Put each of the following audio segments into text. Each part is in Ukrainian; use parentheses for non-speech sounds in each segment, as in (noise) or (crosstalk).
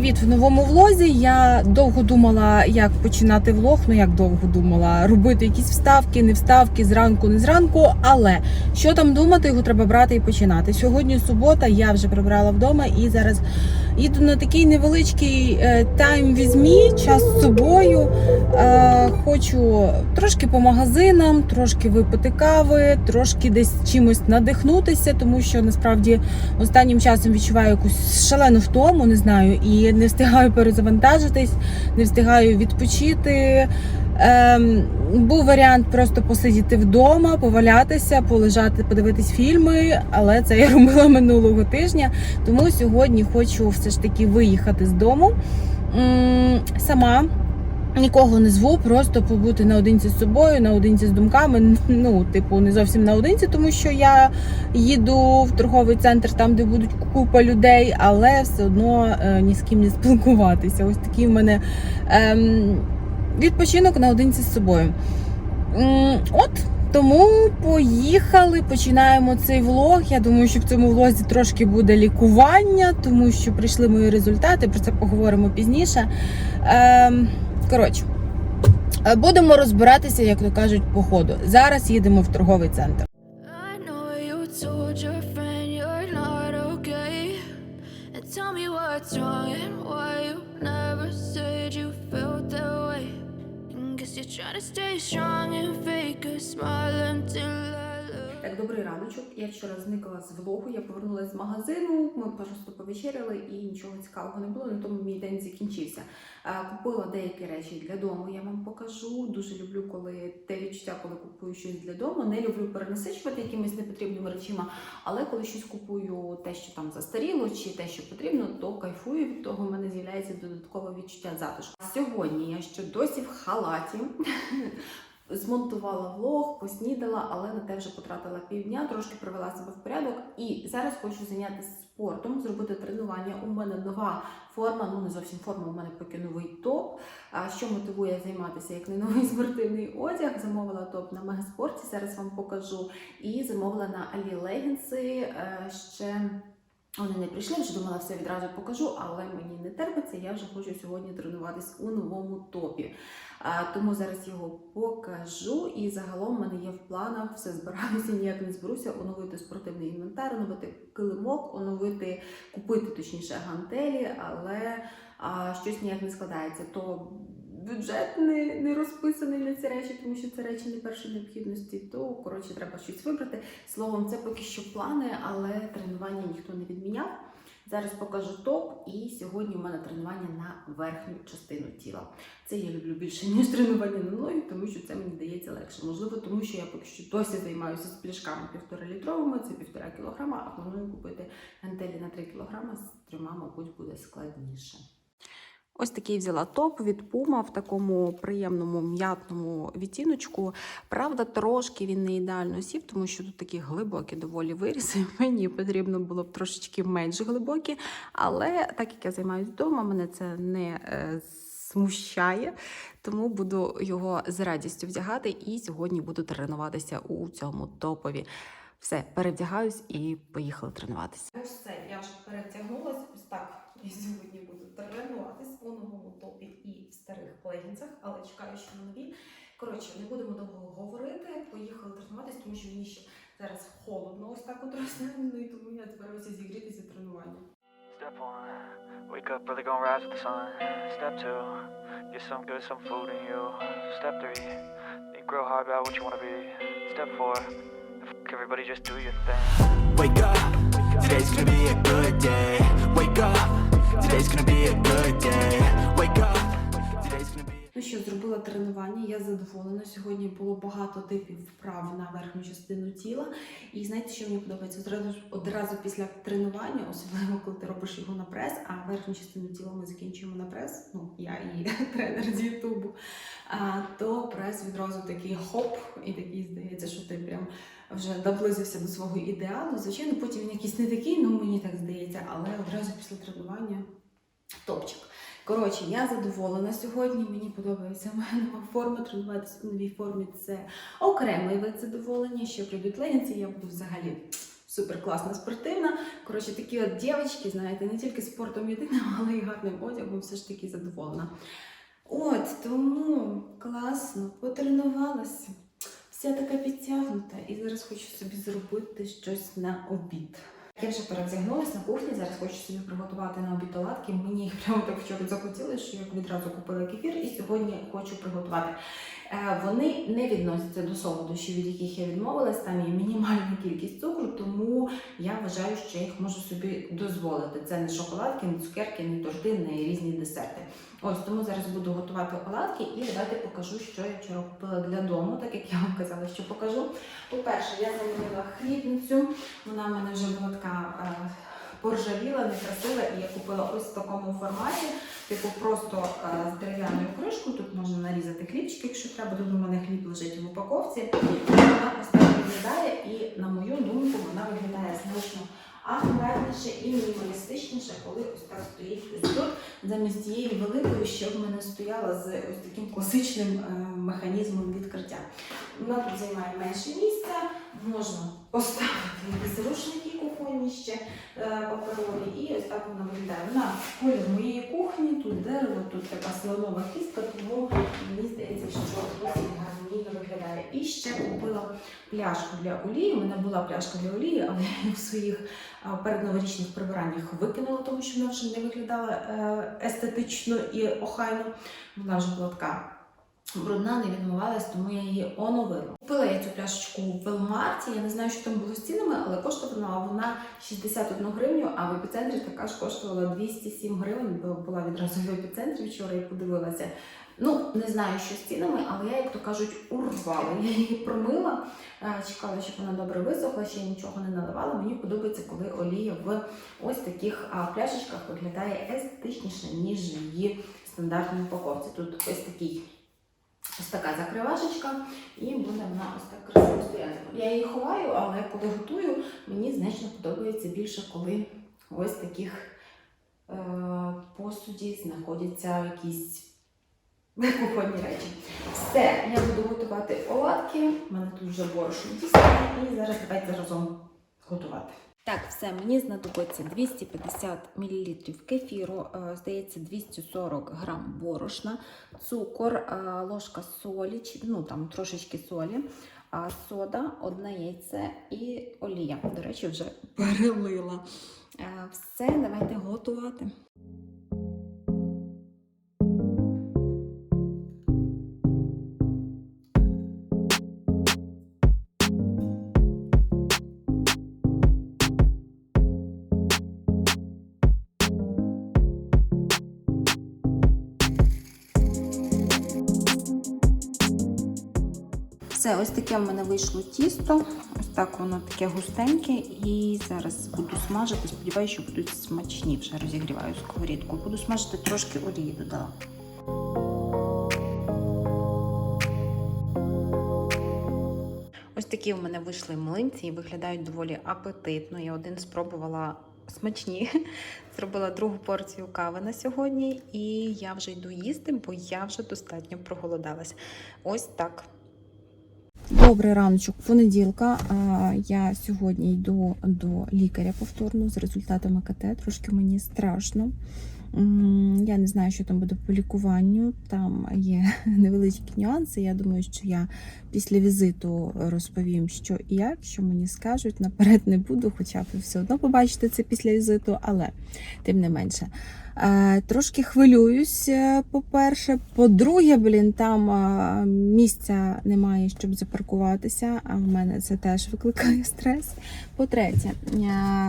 привіт в новому влозі. Я довго думала, як починати влог. Ну як довго думала, робити якісь вставки, не вставки, зранку, не зранку. Але що там думати, його треба брати і починати. Сьогодні субота, я вже прибрала вдома і зараз їду на такий невеличкий е, тайм візьмі, час з собою. Е, Хочу трошки по магазинам, трошки випити кави, трошки десь чимось надихнутися, тому що насправді останнім часом відчуваю якусь шалену втому, не знаю, і не встигаю перезавантажитись, не встигаю відпочити. Ем, був варіант просто посидіти вдома, повалятися, полежати, подивитись фільми, але це я (laughs) робила минулого тижня. Тому сьогодні хочу все ж таки виїхати з дому м, сама. Нікого не зву, просто побути наодинці з собою, наодинці з думками. (laughs) Ну, типу, не зовсім наодинці, тому що я їду в торговий центр, там, де будуть купа людей, але все одно е, ні з ким не спілкуватися. Ось такий в мене ем, відпочинок наодинці з собою. От. Тому поїхали, починаємо цей влог. Я думаю, що в цьому влозі трошки буде лікування, тому що прийшли мої результати. Про це поговоримо пізніше. Ем, коротше, е, будемо розбиратися, як то кажуть, по ходу. Зараз їдемо в торговий центр. You're to stay strong and fake a smile until I. Так, добрий раночок. Я вчора зникла з влогу, я повернулася з магазину, ми просто повечеряли і нічого цікавого не було, на тому мій день закінчився. Е, Купила деякі речі для дому, я вам покажу. Дуже люблю, коли те відчуття, коли купую щось для дому. Не люблю перенасичувати якимись непотрібними речима, але коли щось купую те, що там застаріло, чи те, що потрібно, то кайфую від того. У мене з'являється додаткове відчуття затишку. Сьогодні я ще досі в халаті. Змонтувала влог, поснідала, але на те вже потратила півдня, трошки привела себе в порядок. І зараз хочу зайнятися спортом, зробити тренування. У мене нова форма, ну не зовсім форма, у мене поки новий топ. Що мотивує займатися як не новий (laughs) спортивний одяг? Замовила топ на мегаспорті. Зараз вам покажу. І замовила на Алі легінси. Е, Ще вони не прийшли, вже думала, все відразу покажу, але мені не терпиться. Я вже хочу сьогодні тренуватись у новому топі. А, тому зараз його покажу. І загалом в мене є в планах все збираюся, ніяк не зберуся, оновити спортивний інвентар, оновити килимок, оновити, купити точніше гантелі, але а, щось ніяк не складається. То бюджет не, не розписаний на ці речі, тому що це речі не першої необхідності. То коротше треба щось вибрати. Словом, це поки що плани, але тренування ніхто не відміняв. Зараз покажу топ, і сьогодні у мене тренування на верхню частину тіла. Це я люблю більше, ніж тренування на ноги, тому що це мені дається легше. Можливо, тому що я поки що досі займаюся з пляшками півтора літровими, це півтора кілограма, а планую купити гантелі на 3 кілограма, з трьома, мабуть, буде складніше. Ось такий взяла топ від Puma в такому приємному м'ятному відтіночку. Правда, трошки він не ідеально сів, тому що тут такі глибокі доволі виріси. (laughs) Мені потрібно було б трошечки менш глибокі. Але так як я займаюся вдома, мене це не е, смущає, тому буду його з радістю вдягати. І сьогодні буду тренуватися у цьому топові. Все, перевдягаюсь і поїхали тренуватися. Це я вже перевдягнулася. Ось так. І сьогодні буду тренуватись у новому топі і в старих легінцях, але чекаю, що на нові. Коротше, не будемо довго говорити. Поїхали тренуватись, тому що мені ще зараз холодно, ось так от рознено, і тому я збираюся зігрітися тренування. Step one, wake up early, gonna rise with the sun. Step two, get some good, some food in you. Step three, think real hard about what you wanna be. Step four, everybody just do your thing. Wake up, today's gonna be a good day. Wake up, що, зробила тренування, я задоволена. Сьогодні було багато типів вправ на верхню частину тіла. І знаєте, що мені подобається? Одразу, одразу після тренування, особливо коли ти робиш його на прес, а верхню частину тіла ми закінчуємо на прес. Ну, я і (laughs) тренер з Ютубу. То прес відразу такий хоп, і такий здається, що ти прям вже наблизився до свого ідеалу. Звичайно, потім він якийсь не такий, ну мені так здається, але одразу після тренування топчик. Коротше, я задоволена сьогодні. Мені подобається моя нова форма. Тренуватися в новій формі це окремий вид задоволення. Ще прийдуть легінці, я буду взагалі супер класна спортивна. Коротше, такі от дівчатки, знаєте, не тільки спортом єдиним, (laughs) але й гарним одягом все ж таки задоволена. От, тому класно, потренувалася. Вся така підтягнута, і зараз хочу собі зробити щось на обід. Я вже перевдягнулася на кухні, зараз хочу собі приготувати на обід оладки. Мені їх (laughs) прямо так вчора захотілося, що я відразу купила кефір і сьогодні хочу приготувати. Е, Вони не відносяться до солодощів, від яких я відмовилась. Там є мінімальна кількість цукру, тому я вважаю, що я їх можу собі дозволити. Це не шоколадки, не цукерки, не торти, не різні десерти. Ось тому зараз буду готувати оладки і давайте покажу, що я вчора купила для дому, так як я вам казала, що покажу. По-перше, я замінила хлібницю. Вона в мене вже була така е, поржавіла, некрасива, і я купила ось в такому форматі, типу просто е, з дерев'яною кришкою. Тут можна нарізати хлібчик, якщо треба. Тут у мене хліб лежить в упаковці. Вона ось так виглядає, і на мою думку, вона виглядає значно акуратніше і мінімалістичніше, коли ось так стоїть ось тут. Замість тієї великої, що в мене стояла з ось таким класичним е, механізмом відкриття. Вона тут займає менше місця, можна поставити якісь рушники кухонні ще е, паперові, і ось так вона виглядає. Вона колір моєї кухні, тут дерево, тут така слонова кістка, тому мені здається, що досить гармонійно виглядає. І ще купила пляшку для олії. У мене була пляшка для олії, але я в своїх а, передноворічних прибираннях викинула, тому що вона вже не виглядала е, естетично і охайно. Вона вже була така брудна, не відмивалась, тому я її оновила. Купила я цю пляшечку в Велмарті. Я не знаю, що там було з цінами, але коштувала вона 61 гривню, а в епіцентрі така ж коштувала 207 гривень, бо була відразу в епіцентрі вчора і подивилася. Ну, не знаю, що з цінами, але я, як то кажуть, урвала. Я її промила, е, чекала, щоб вона добре висохла, ще нічого не наливала. Мені подобається, коли олія в ось таких пляшечках виглядає естетичніше, ніж її стандартній упаковці. Тут ось такий. Така закривашечка, і буде вона ось так красиво стояти. Я її ховаю, але коли готую, мені значно подобається більше, коли ось таких е, посуді знаходяться якісь кухонні речі. Все, я буду готувати оладки. У мене тут вже борошно тісто, і зараз давайте разом готувати. Так, все, мені знадобиться 250 мл кефіру, е, здається, 240 г борошна, цукор, е, ложка солі, ну там трошечки солі, сода, одне яйце і олія. До речі, вже перелила. Е, Все, давайте готувати. Все, ось таке в мене вийшло тісто. Ось так воно таке густеньке. І зараз буду смажити. Сподіваюся, що будуть смачні. Вже розігріваю сковорідку. Буду смажити трошки олії додала. Ось такі в мене вийшли млинці і виглядають доволі апетитно. Я один спробувала смачні. (laughs) Зробила другу порцію кави на сьогодні, і я вже йду їсти, бо я вже достатньо проголодалась. Ось так. Добрий раночок, понеділка. Я сьогодні йду до лікаря повторно з результатами КТ. Трошки мені страшно. Я не знаю, що там буде по лікуванню. Там є (laughs) невеличкі нюанси. Я думаю, що я після візиту розповім, що і як, що мені скажуть. Наперед не буду, хоча б все одно побачите це після візиту, але тим не менше. Е, Трошки хвилююсь, е, по-перше. По-друге, блін, там е, місця немає, щоб запаркуватися, а в мене це теж викликає стрес. По-третє, е,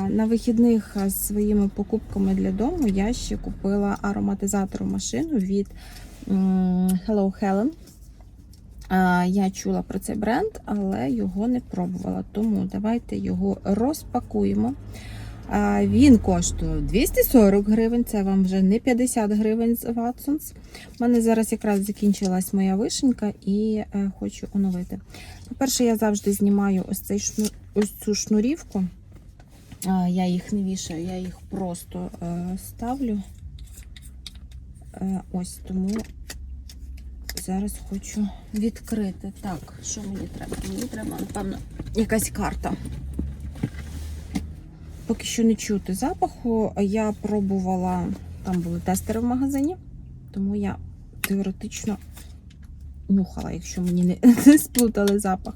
на вихідних з своїми покупками для дому я ще купила ароматизатор машину від Hello Helen. Я чула про цей бренд, але його не пробувала. Тому давайте його розпакуємо. Він коштує 240 гривень, це вам вже не 50 гривень з Watsons. У мене зараз якраз закінчилась моя вишенька і е, хочу оновити. По-перше, я завжди знімаю ось, цей шнур, ось цю шнурівку. Я їх не вішаю, я їх просто е, ставлю. Е, ось тому зараз хочу відкрити. Так, що мені треба? Мені треба, напевно, якась карта. поки що не чути запаху. Я пробувала, там були тестери в магазині, тому я теоретично нюхала, якщо мені не, (laughs) не сплутали запах.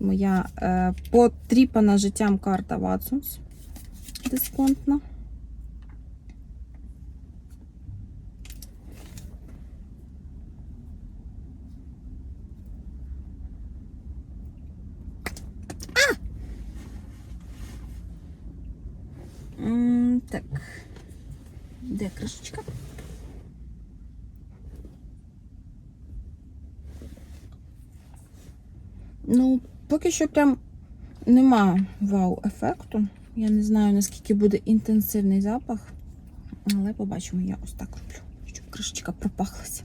Моя е, потріпана життям карта Watsons дисконтна. М, Так. Де кришечка? Ну, поки що прям нема вау-ефекту. Я не знаю, наскільки буде інтенсивний запах, але побачимо, я ось так роблю, щоб кришечка пропахлася.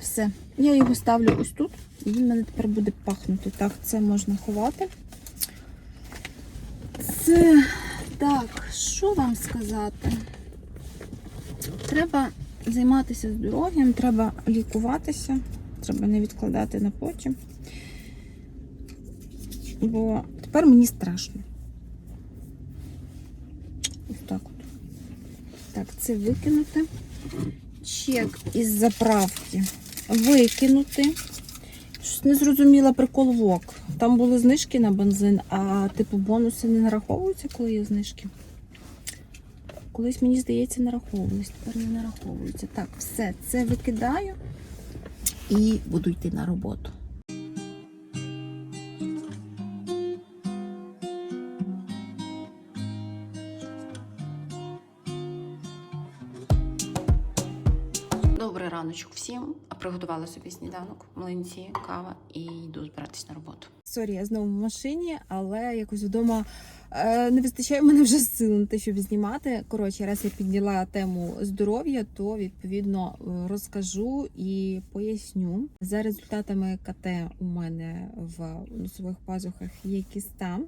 Все, я його ставлю ось тут, і він мене тепер буде пахнути. Так, це можна ховати. Це так, що вам сказати? Треба займатися здоров'ям, треба лікуватися, треба не відкладати на потім. Бо тепер мені страшно. Ось так от. Так, це викинути. Чек із заправки викинути. Щось не зрозуміла прикол ВОК. Там були знижки на бензин, а типу бонуси не нараховуються, коли є знижки. Колись, мені здається, нараховувалися, тепер не нараховуються. Так, все, це викидаю і буду йти на роботу. Раночок. Приготувала собі сніданок, млинці, кава і йду збиратись на роботу. Сорі, я знову в машині, але якось вдома е, не вистачає мене вже сил на те, щоб знімати. Коротше, раз я підняла тему здоров'я, то відповідно е, розкажу і поясню. За результатами КТ у мене в носових пазухах є кіста.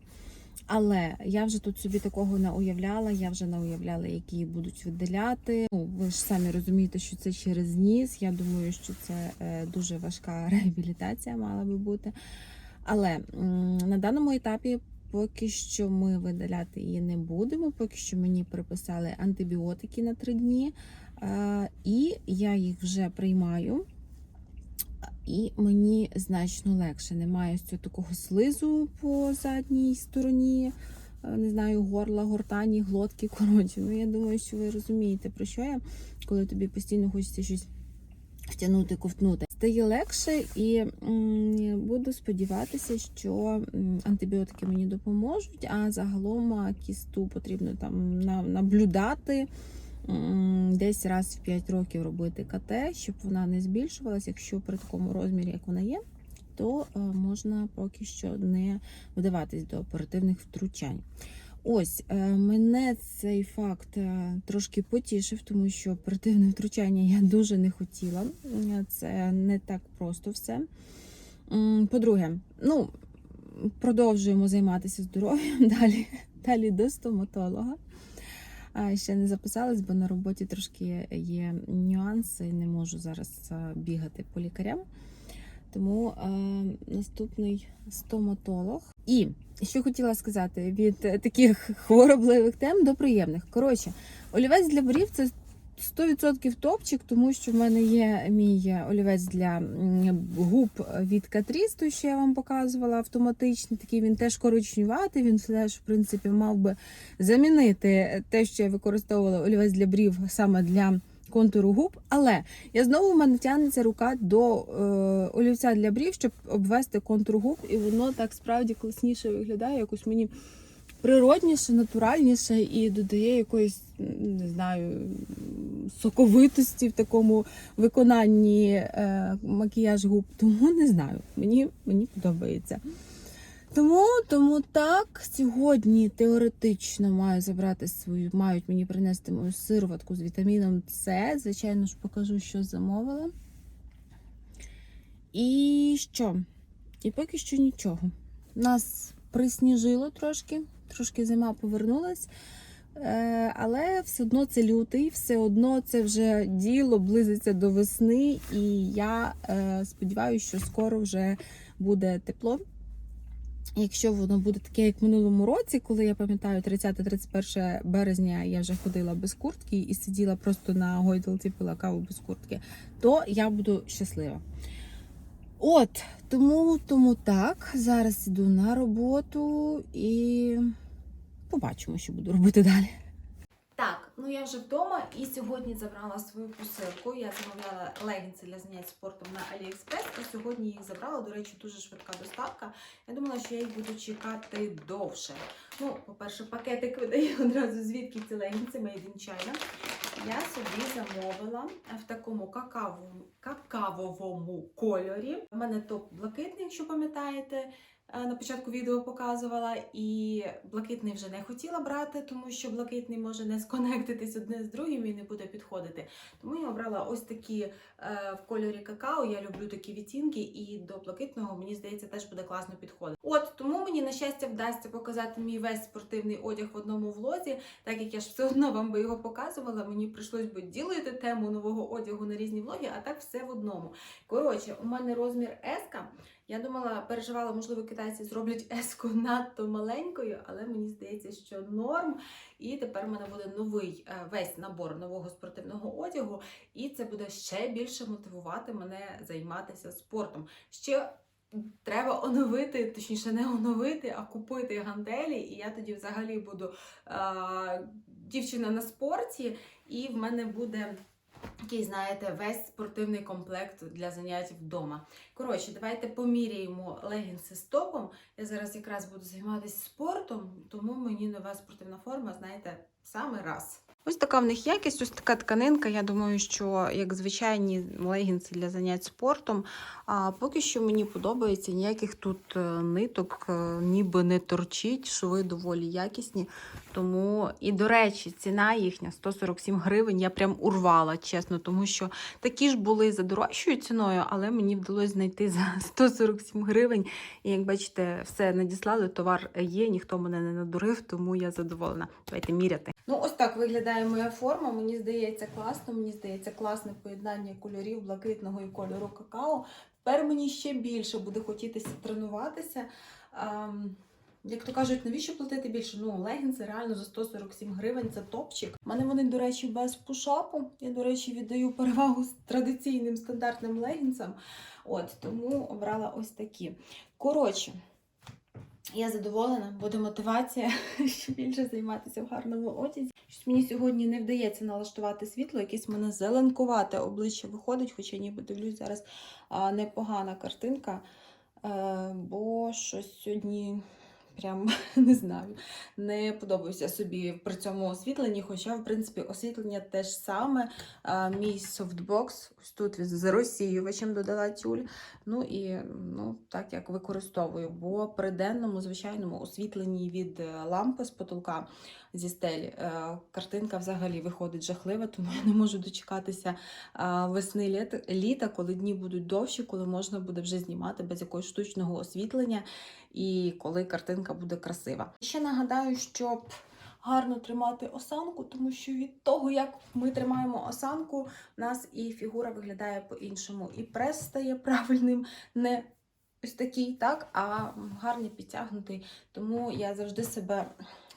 Але я вже тут собі такого не уявляла. Я вже не уявляла, які будуть видаляти. Ну, ви ж самі розумієте, що це через ніс. Я думаю, що це е, дуже важка (laughs) реабілітація мала би бути. Але на даному етапі поки що ми видаляти її не будемо. Поки що мені приписали антибіотики на три дні, е, і я їх вже приймаю. І мені значно легше. Немає цього такого слизу по задній стороні, е, не знаю, горла, гортані, глотки. (laughs) Коротше, ну я думаю, що ви розумієте, про що я, коли тобі постійно хочеться щось втягнути, ковтнути. Стає легше і буду сподіватися, що антибіотики мені допоможуть, а загалом кісту потрібно там на- наблюдати. Десь раз в 5 років робити КТ, щоб вона не збільшувалася. Якщо при такому розмірі, як вона є, то е, можна поки що не вдаватись до оперативних втручань. Ось е, мене цей факт е, трошки потішив, тому що оперативне втручання я дуже не хотіла. Це не так просто все. По-друге, ну продовжуємо займатися здоров'ям (laughs) далі, далі до стоматолога. Ще не записалась, бо на роботі трошки є нюанси. Не можу зараз бігати по лікарям. Тому е, наступний стоматолог. І що хотіла сказати від е, таких (laughs) хворобливих тем до приємних. Коротше, олівець для брів це 100% топчик, тому що в мене є мій олівець для губ від Катріс, той, що я вам показувала, автоматичний. Такий він теж коричнюватий, він теж, в принципі, мав би замінити те, що я використовувала олівець для брів саме для контуру губ. Але я знову в мене тягнеться рука до е, олівця для брів, щоб обвести контур губ, і воно так справді класніше виглядає, якось мені природніше, натуральніше і додає якоїсь, не знаю, соковитості в такому виконанні е, макіяж губ. Тому не знаю, мені, мені подобається. Тому, тому так, сьогодні теоретично маю забрати свою, мають мені принести мою сироватку з вітаміном С. Звичайно ж, покажу, що замовила. І що? І поки що нічого. Нас присніжило трошки, трошки зима повернулась. Е, Але все одно це лютий, все одно це вже діло близиться до весни, і я е, сподіваюся, що скоро вже буде тепло. Якщо воно буде таке, як в минулому році, коли я пам'ятаю, 30-31 березня я вже ходила без куртки і сиділа просто на гойдалці, пила каву без куртки, то я буду щаслива. От, тому, тому так. Зараз іду на роботу і побачимо, що буду робити далі. Так, ну я вже вдома і сьогодні забрала свою посилку. Я замовляла легінси для занять спортом на AliExpress і сьогодні їх забрала. До речі, дуже швидка доставка. Я думала, що я їх буду чекати довше. Ну, по-перше, пакетик видає (laughs) одразу звідки ці легінси Made in China. Я собі замовила в такому какавому, какавовому кольорі. У мене топ блакитний, якщо пам'ятаєте. Е, На початку відео показувала, і блакитний вже не хотіла брати, тому що блакитний може не сконектитись одне з другим і не буде підходити. Тому я обрала ось такі е, в кольорі какао. Я люблю такі відтінки, і до блакитного мені здається теж буде класно підходити. От тому мені на щастя вдасться показати мій весь спортивний одяг в одному влозі, так як я ж все одно вам би його показувала. Мені прийшлось би ділити тему нового одягу на різні влоги, а так все в одному. Коротше, у мене розмір S. Я думала, переживала, можливо, китайці зроблять еску надто маленькою, але мені здається, що норм. І тепер у мене буде новий е, весь набор нового спортивного одягу, і це буде ще більше мотивувати мене займатися спортом. Ще треба оновити, точніше, не оновити, а купити гантелі. І я тоді взагалі буду е, дівчина на спорті, і в мене буде. Такий, знаєте, весь спортивний комплект для занять вдома. Коротше, давайте поміряємо легінси з топом. Я зараз якраз буду займатися спортом, тому мені нова спортивна форма, знаєте, саме раз. Ось така в них якість, ось така тканинка. Я думаю, що як звичайні легінси для занять спортом. А поки що мені подобається, ніяких тут е, ниток е, ніби не торчить, шви доволі якісні. Тому, і до речі, ціна їхня 147 гривень. Я прям урвала, чесно, тому що такі ж були за дорожчою ціною, але мені вдалося знайти за (laughs) 147 гривень. І як бачите, все надіслали, товар є, ніхто мене не надурив, тому я задоволена. Давайте міряти. Ну, ось так виглядає моя форма. Мені здається класно. Мені здається, класне поєднання кольорів блакитного і кольору какао. Тепер мені ще більше буде хотітися тренуватися. Ем, як то кажуть, навіщо платити більше? Ну, легінси реально за 147 гривень це топчик. У мене вони, до речі, без пушапу. Я, до речі, віддаю перевагу з традиційним стандартним легінсам. От тому обрала ось такі. Коротше. Я задоволена, буде мотивація (laughs) ще більше займатися в гарному одязі. Щось мені сьогодні не вдається налаштувати світло, якесь мене зеленкувате обличчя виходить, хоча ніби дивлюсь зараз непогана картинка, е, бо щось сьогодні прям (laughs) не знаю, не подобаюся собі при цьому освітленні, хоча, в принципі, освітлення те ж саме. Мій софтбокс, ось тут з розсіювачем додала тюль. Ну і ну, так як використовую, бо при денному звичайному освітленні від е, лампи з потолка зі стелі е, картинка взагалі виходить жахлива, тому я не можу дочекатися е, весни літа, коли дні будуть довші, коли можна буде вже знімати без якогось штучного освітлення і коли картинка буде красива. Ще нагадаю, щоб гарно тримати осанку, тому що від того, як ми тримаємо осанку, у нас і фігура виглядає по-іншому, і прес стає правильним, не ось такий, так, а гарний підтягнутий. Тому я завжди себе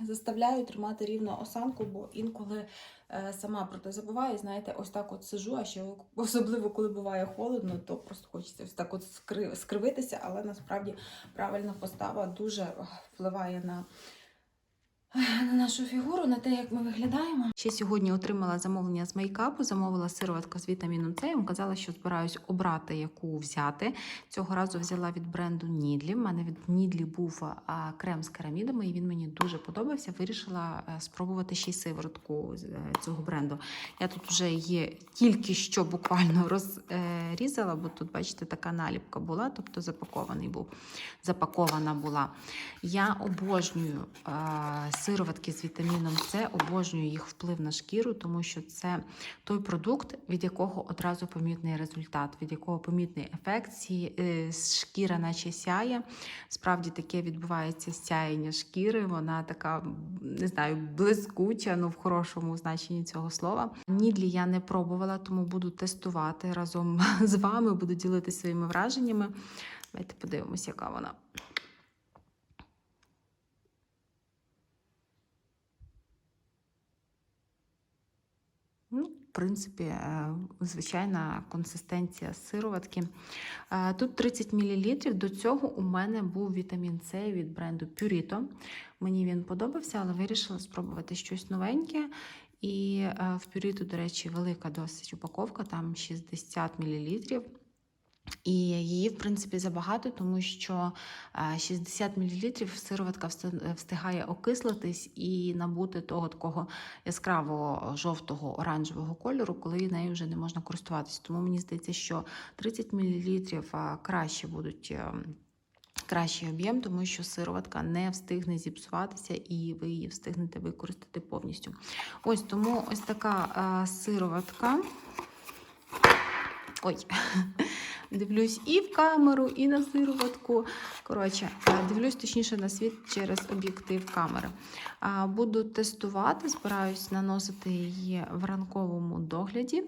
заставляю тримати рівно осанку, бо інколи е, сама про те забуваю. Знаєте, ось так от сижу, а ще особливо коли буває холодно, то просто хочеться ось так от скривитися, але насправді правильна постава дуже впливає на. На нашу фігуру, на те, як ми виглядаємо. Ще сьогодні отримала замовлення з мейкапу, замовила сироватка з вітаміном С. Казала, що збираюсь обрати, яку взяти. Цього разу взяла від бренду Нідлі. У мене від Нідлі був крем з керамідами, і він мені дуже подобався. Вирішила е, спробувати ще й сиворотку е, цього бренду. Я тут вже її тільки що буквально розрізала, бо тут, бачите, така наліпка була, тобто запакований був. Запакована була. Я обожнюю е, сироватки з вітаміном С, обожнюю їх вплив на шкіру, тому що це той продукт, від якого одразу помітний результат, від якого помітний ефект. Е, шкіра наче сяє. Справді таке відбувається сяєння шкіри. Вона така, не знаю, блискуча, ну в хорошому значенні цього слова. Нідлі я не пробувала, тому буду тестувати разом (laughs) з вами, буду ділитися своїми враженнями. Давайте подивимося, яка вона. Принципі, е, звичайна консистенція сироватки. Е, Тут 30 мл. До цього у мене був вітамін С від бренду Purito. Мені він подобався, але вирішила спробувати щось новеньке. І е, в Purito, до речі, велика досить упаковка, там 60 мл. І її, в принципі, забагато, тому що е, 60 мл сироватка встигає окислитись і набути того такого яскравого жовтого оранжевого кольору, коли нею вже не можна користуватися. Тому мені здається, що 30 мл краще будуть. е, Кращий об'єм, тому що сироватка не встигне зіпсуватися і ви її встигнете використати повністю. Ось тому ось така е, сироватка. Ой, (laughs) дивлюсь і в камеру, і на сироватку. Коротше, е, дивлюсь точніше на світ через об'єктив камери. Буду тестувати, збираюсь наносити її в ранковому догляді.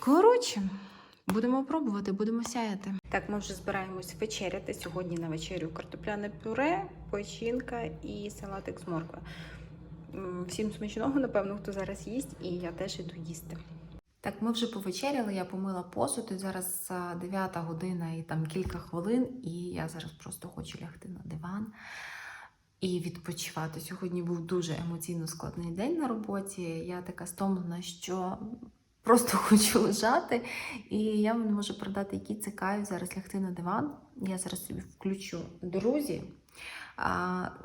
Коротше, будемо пробувати, будемо сяяти. Так, ми вже збираємось вечеряти. Сьогодні на вечерю картопляне пюре, печінка і салатик з моркви. Всім смачного, напевно, хто зараз їсть, і я теж іду їсти. Так, ми вже повечеряли, я помила посуд, і зараз а, 9 година і там кілька хвилин, і я зараз просто хочу лягти на диван і відпочивати. Сьогодні був дуже емоційно складний день на роботі. Я така стомлена, що просто (laughs) хочу лежати, і я вам не можу продати, який це кайф зараз лягти на диван. Я зараз собі включу друзі.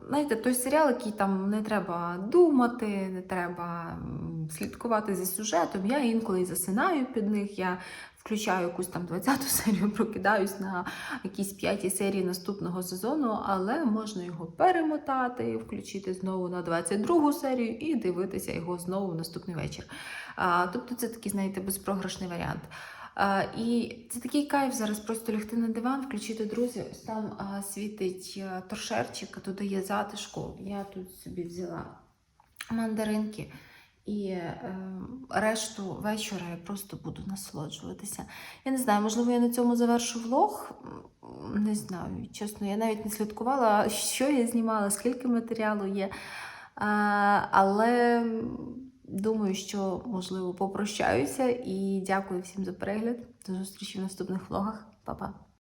Знаєте, той серіал, який там не треба думати, не треба слідкувати за сюжетом. Я інколи засинаю під них. Я включаю якусь там 20-ту серію, прокидаюсь на якісь п'ятій серії наступного сезону, але можна його перемотати, включити знову на 22-гу серію і дивитися його знову в наступний вечір. Тобто це такий, знаєте, безпрограшний варіант. І це такий кайф зараз просто лягти на диван, включити друзі. Ось там світить а, торшерчик, додає затишку. Я тут собі взяла мандаринки. І е, решту вечора я просто буду насолоджуватися. Я не знаю, можливо, я на цьому завершу влог. Не знаю, чесно, я навіть не слідкувала, (laughs) що я знімала, скільки матеріалу є. А, але думаю, що можливо попрощаюся і дякую всім за перегляд. До зустрічі в наступних влогах. Па-па!